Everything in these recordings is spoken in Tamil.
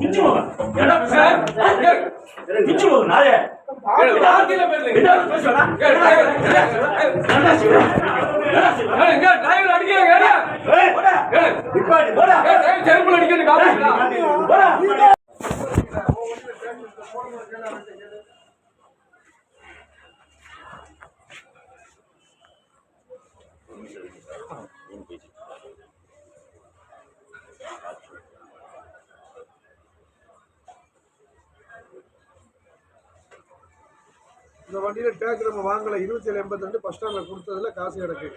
மிச்சு போங்க ஏடா மிச்சு போங்க நாயே ஏதாவது இந்த வண்டியில டேக் நம்ம வாங்கல. இருபத்தி ஏழு எண்பத்தி ரெண்டு பஸ் ஸ்டாண்ட்ல கொடுத்ததுல காசு கிடக்கு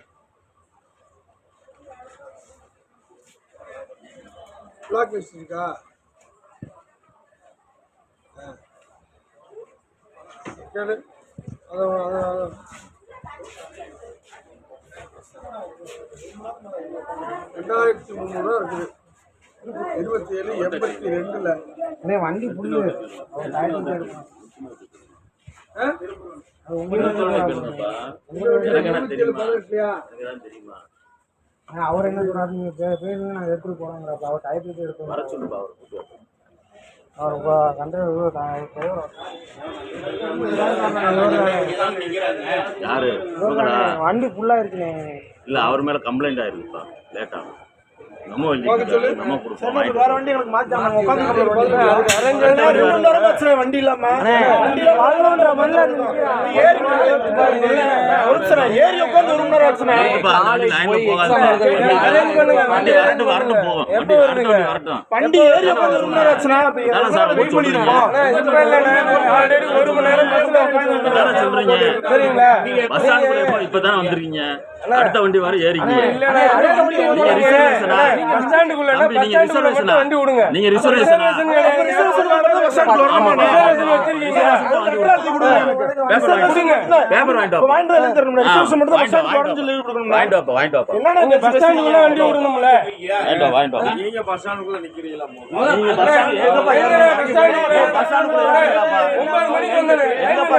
பிளாக் லிஸ்ட் இருக்கா. கேளு. அத அத அத. ரெண்டாயிரத்தி முந்நூறுவா இருக்குது. இருபத்தி ஏழு எண்பத்தி ரெண்டுல. வண்டி புல்லு அவர் அவர் என்ன சொல்றாரு நீங்க பே- பேசுங்க நான் எடுத்துட்டு போறேங்கிறப்ப அவர் டயத்துக்கு எடுத்து அவர் இப்போ கண்டக்டர் யாரு? வண்டி ஃபுல்லா இருக்குண்ணே இல்ல அவர் மேல கம்ப்ளைண்ட் ஆயிருக்குப்பா. லேட் ஆகும் நம்ம. நம்ம கொடுப்போம். வேற வண்டி எங்களுக்கு மாத்தி உட்காந்து வண்டி இல்லாம? ஏறி உட்காந்து ஒரு மணி நேரம் வண்டி ஏறி உட்காந்து ஒரு மணி நேரம் மணி நேரம் சொல்றீங்க. சரிங்களா? பஸ் ஸ்டாண்டுக்குள்ள இப்போ இப்பதான் வந்திருக்கீங்க. அடுத்த வண்டி வர ஏறிங்க. வண்டி நீங்க. ரிசர்வேஷனா பஸ் ஸ்டாண்டுக்குள்ள ரிசர்வேஷனா வண்டி விடுங்க. நீங்க ரிசர்வேஷனா பஸ் பேப்பர் வாங்கிட்டு வா. வாங்கிட்டு வந்து தரணும்ல. ஆ, ரிசர்வேஷன் மட்டும் பஸ் ஸ்டாண்ட் வா, வரணும்னு சொல்லி கொடுக்கணும்ல. வாங்கிட்டு வாப்பா வாங்கிட்டு வாப்பா. என்னடா நீங்க பஸ் ஸ்டாண்டுக்குள்ள வண்டி விடணும்ல வாங்கிட்டு வா வாங்கிட்டு வா. நீங்க பஸ் ஸ்டாண்டுக்குள்ள நிக்கிறீங்களா நீங்க பஸ் ஸ்டாண்ட் எங்கப்பா எங்க பஸ் ஏறுறீங்க? பஸ் ஸ்டாண்டுக்குள்ள ஏறுறீங்களாப்பா? ஒன்பது மணிக்கு வந்தேன். எங்கப்பா?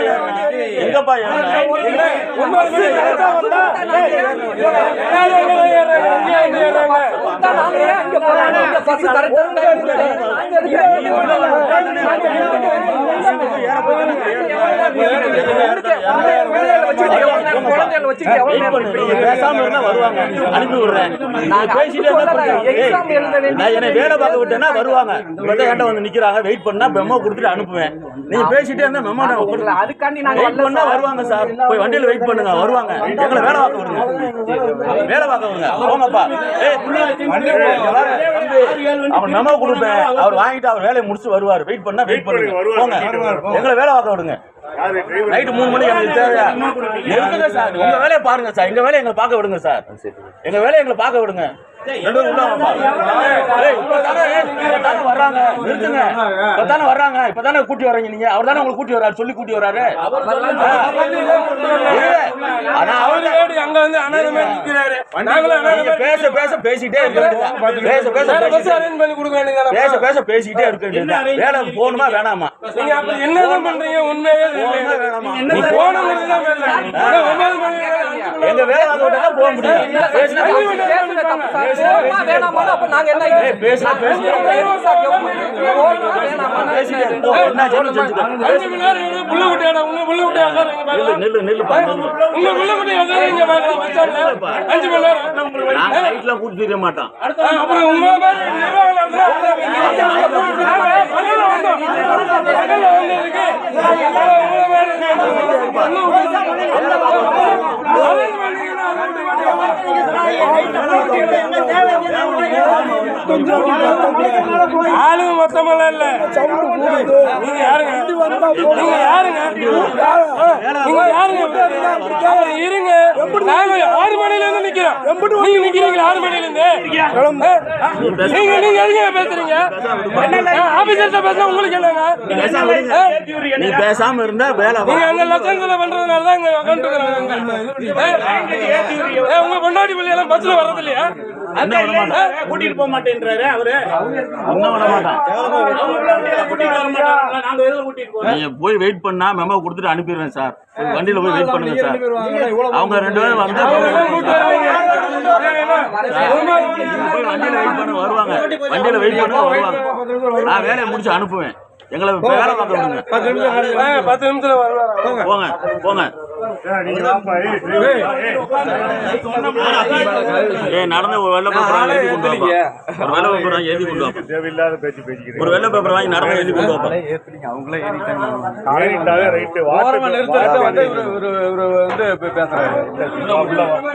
எங்கப்பா ஏறுறீங்க? ஒன்பது மணிக்கு கரெக்டா வந்தா, ஏய், எல்லாரும் எங்க தான் ஏறுறாங்க? வெயிட் பண்ணு. நீங்க பேசாம இருந்தா வருவாங்க. அனுப்பி விடுறேன். நீங்க பேசிட்டே பிரச்சனை. ஏய், நான் என்னை வேலை பார்க்க விட்டேன்னா வருவாங்க. இப்பதான் என்கிட்ட வந்து நிக்கிறாங்க. வெயிட் பண்ணா மெமோ கொடுத்துட்டு அனுப்புவேன். நீங்க பேசிட்டே இருந்தா மெமோ நான் கொடுத்து- அதுக்காண்டி நாங்க வெயிட் பண்ணா வருவாங்க சார். போய் வண்டியில வெயிட் பண்ணுங்க. வருவாங்க. எங்களை வேலை பார்க்க விடுங்க. வேலை பார்க்க விடுங்க. போங்கப்பா. அவர் மெமோ கொடுப்பேன். அவர் வாங்கிட்டு அவர் வேலையை முடிச்சு வருவார். வெயிட் பண்ணா வெயிட் பண்ணுங்க. போங்க. எங்களை வேலை பார்க்க விடுங்க. நைட்டு மூணு மணி எனக்கு தேவையா? இருக்குங்க சார். உங்க வேலையை பாருங்க சார். எங்க வேலையை எங்களை பார்க்க விடுங்க சார். எங்க வேலையை எங்களை பார்க்க விடுங்க. வர்றாங்க. நிறுத்துங்க. இப்பதானே வர்றாங்க. இப்பதானே கூட்டி வர்றீங்க நீங்க. அவர் தானே உங்களை கூட்டி வர்றாரு. சொல்லி கூட்டி வர்றாரு. ஆனா அவரு அங்க வந்து அனாதை மாதிரி நிக்கிறாரு. பேச பேச பேசிட்டே இருக்க. பேச பேச பஸ் பேசிட்டே அரேஞ்ச் பண்ணி கொடுக்க வேண்டியதானே பேச பேச பேசிக்கிட்டே இருக்க வேலை போகணுமா வேணாமா? நீங்க பண்றீங்க? உண்மையே வேணாமா? நீ தான் வேலை. எங்க வேலை போக முடியும் பேசினா வேணாமா அப்ப நாங்க என்ன ஏய், பேசுனா பேசிட்டே பேசிட்டே இரு. போ, என்ன இவரு புள்ள குட்டியாடா, உங்க புள்ள குட்டியா உட்காருங்க நில்லு பாருங்க. நில்லு நில்லு உங்க புள்ள குட்டியா உட்காருங்க பாருங்க, பஸ் ஸ்டாண்ட்ல. அஞ்சு மணி நேரம். நாங்க நைட்லாம் கூட்டி தெரிய மாட்டோம். அப்புறம் உங்க மாதிரி நிர்வாகம் நடத்துறா. நாங்க பகல்ல வந்தோம். பகல்ல வந்ததுக்கு அப்புறம் உங்க மாதிரி இன்னும் அரேஞ்ச் பண்ணீங்கன்னா அதை விட்டு ஆளுங்க மொத்தமெல்லாம் இல்ல. நீங்க யாருங்க? நீங்க யாருங்க? நீங்க யாருங்க? இருங்க நாங்க ஆறு மணில இருந்து நிக்கிறோம் நீங்க நிக்கிறீங்களா ஆறு மணில இருந்து நீங்க நீங்க எதுங்க பேசுறீங்க? ஆபீசர்ட்ட பேசுனா உங்களுக்கு என்னங்க. நீ பேசாம இருந்தா வேலை. நீங்க அங்க லட்சங்களை பண்றதுனால தான் இங்க உட்காந்துருக்காங்க உங்க பொண்டாட்டி பிள்ளை எல்லாம் பஸ்ல வர்றது இல்லையா. கூட்டிட்டு போக மாட்டேன்றாரு அவரு. நாங்க போய் வெயிட் பண்ணா மெமோ கொடுத்துட்டு அனுப்பிடுவேன் சார். வண்டியில போய் வெயிட் பண்ணுங்க சார். அவங்க ரெண்டு பேரும் வந்து வண்டியில வெயிட் பண்ண வருவாங்க. வண்டியில வெயிட் பண்ண வருவாங்க. நான் வேலையை முடிச்சு அனுப்புவேன். எங்களை வேலை பார்க்க விடுங்க. பத்து நிமிஷம் பத்து நிமிஷத்துல வருவாரா? போங்க. போங்க நடந்த ஒரு வெள்ளை பேப்பர் எழுதி கொண்டு வாப்பா. ஒரு வெள்ளை பேப்பர் எழுதி கொண்டு வாப்பா. தேவையில்லாத பேச்சு பேசிக்கிறேன் ஒரு வெள்ளை பேப்பர் வாங்கி நடந்த எழுதி கொண்டு வாப்பா. ஏறிட்டாவே ரைட்டு ஓரமா நிறுத்த வந்து இவரு இவரு வந்து இப்ப பேசுறாரு.